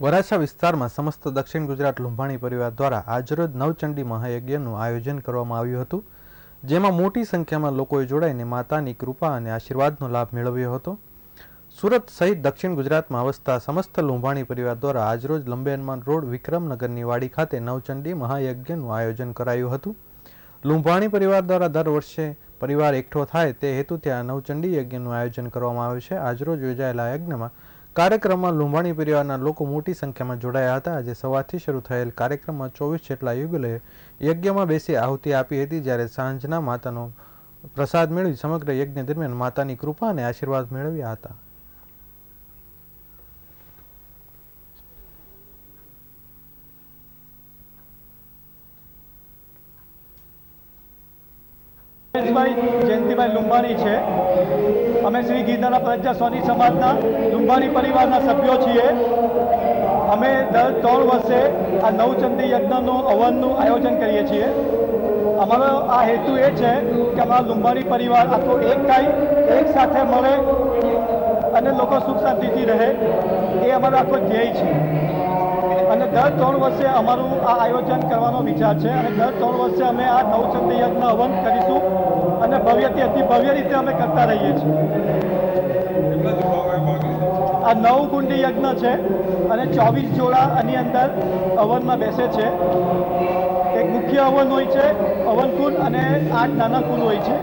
વરાછા વિસ્તારમાં સમસ્ત દક્ષિણ ગુજરાત લુંભાણી પરિવાર દ્વારા આજરોજ નવચંડી મહાયજ્ઞનું આયોજન કરવામાં આવ્યું હતું, જેમાં મોટી સંખ્યામાં લોકોએ જોડાઈને માતાની કૃપા અને આશીર્વાદનો લાભ મેળવ્યો હતો. સુરત સહિત દક્ષિણ ગુજરાતમાં વસતા સમસ્ત લુંભાણી પરિવાર દ્વારા આજરોજ લંબેનમાન રોડ વિક્રમનગરની વાડી ખાતે નવચંડી મહાયજ્ઞનું આયોજન કરાયું હતું. લુંભાણી પરિવાર દ્વારા દર વર્ષે પરિવાર એકઠો થાય તે હેતુથી આ નવચંડી યજ્ઞનું આયોજન કરવામાં આવે છે. આજરોજ યોજાયેલા યજ્ઞમાં કાર્યક્રમમાં લુંબાણી પરિવારના લોકો મોટી સંખ્યામાં જોડાયા હતા. આજે સવારથી શરૂ થયેલ કાર્યક્રમમાં ચોવીસ જેટલા યુગલોએ યજ્ઞમાં બેસી આહુતિ આપી હતી. જ્યારે સાંજના માતાનો પ્રસાદ મેળવી સમગ્ર યજ્ઞ દરમિયાન માતાની કૃપા અને આશીર્વાદ મેળવ્યા હતા. જયેશભાઈ જયંતિભાઈ લુંબાણી છે. અમે શ્રી ગીતાના પ્રજા સોની સમાજના લુંબાણી પરિવારના સભ્યો છીએ. અમે દર ત્રણ વર્ષે આ નવચંડી યજ્ઞનું, હવનનું આયોજન કરીએ છીએ. અમારો આ હેતુ એ છે કે અમારા લુંબાણી પરિવાર આખો એક થાય, એક સાથે મળે અને લોકો સુખ શાંતિથી રહે. એ અમારો આખો ધ્યેય છે. દર ત્રણ વર્ષે અમારું આ આયોજન કરવાનો વિચાર છે અને દર ત્રણ વર્ષે અમે આ નવચંડી યજ્ઞ હવન કરીશું અને ભવ્યથી અતિ ભવ્ય રીતે અમે કરતા રહીએ છીએ. આ નવ કુંડી યજ્ઞ છે અને ચોવીસ જોડા આની અંદર હવનમાં બેસે છે. એક મુખ્ય હવન હોય છે હવન કુંડ અને આઠ નાના કુંડ હોય છે.